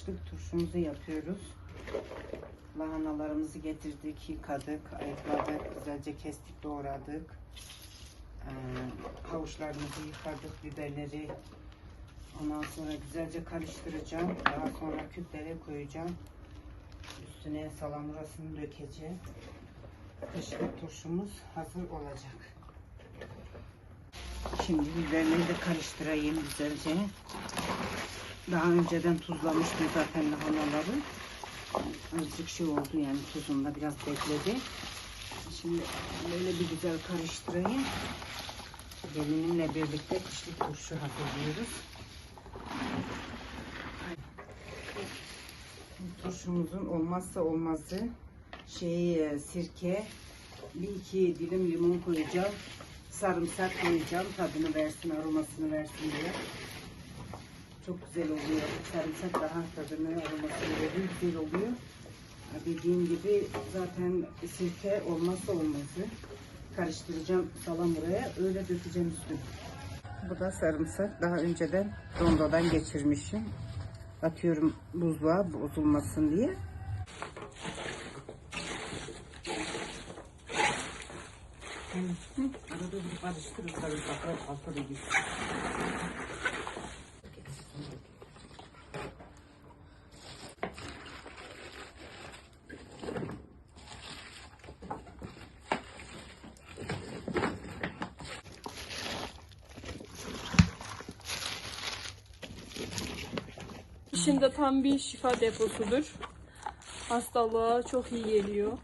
kışlık turşumuzu yapıyoruz. Lahanalarımızı getirdik, yıkadık, ayıkladık, güzelce kestik, doğradık. Ee, havuçlarımızı yıkadık, biberleri. Ondan sonra güzelce karıştıracağım. Daha sonra küplere koyacağım. Üstüne salamurasını dökeceğim. Kışlık turşumuz hazır olacak. Şimdi biberleri de karıştırayım güzelce. Daha önceden tuzlamıştım zaten lahanaları. Azıcık şey oldu yani tuzunda biraz bekledi. Şimdi böyle bir güzel karıştırayım. Gelinimle birlikte kışlık turşu hazırlıyoruz. Turşumuzun olmazsa olmazı şey sirke, bir iki dilim limon koyacağım. Sarımsak koyacağım tadını versin, aromasını versin diye. Çok güzel oluyor. Sarımsak daha tadını, aromasını veriyor. Güzel oluyor. Dediğim gibi zaten sirke olmazsa olmazı. Karıştıracağım salamuraya. Öyle dökeceğim üstüne. Bu da sarımsak. Daha önceden rondodan geçirmişim. Atıyorum buzluğa bozulmasın diye. Arada bir karıştırıp sarımsaklar altta da İçinde tam bir şifa deposudur. Hastalığa çok iyi geliyor.